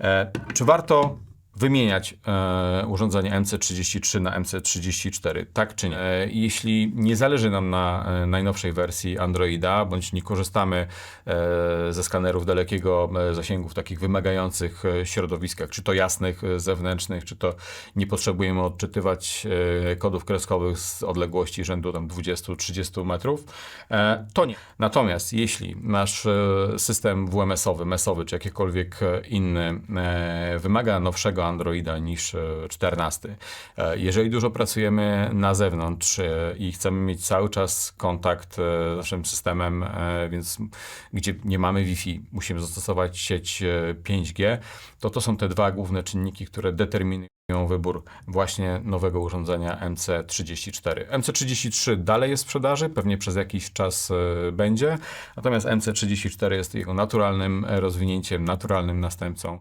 E, Czy warto wymieniać e, urządzenie MC33 na MC34, tak czy nie? E, jeśli nie zależy nam na e, najnowszej wersji Androida, bądź nie korzystamy e, ze skanerów dalekiego e, zasięgu w takich wymagających e, środowiskach, czy to jasnych, e, zewnętrznych, czy to nie potrzebujemy odczytywać e, kodów kreskowych z odległości rzędu tam 20-30 metrów, e, to nie. Natomiast jeśli nasz e, system WMS-owy, MES-owy, czy jakikolwiek inny e, wymaga nowszego Androida niż e, 14, e, jeżeli dużo pracujemy na zewnątrz e, i chcemy mieć cały czas kontakt e, z naszym systemem, e, więc gdzie nie mamy Wi-Fi, musimy zastosować sieć e, 5G, to to są te dwa główne czynniki, które determinują wybór właśnie nowego urządzenia MC34. MC33 dalej jest w sprzedaży, pewnie przez jakiś czas e, będzie, natomiast MC34 jest jego naturalnym e, rozwinięciem, naturalnym następcą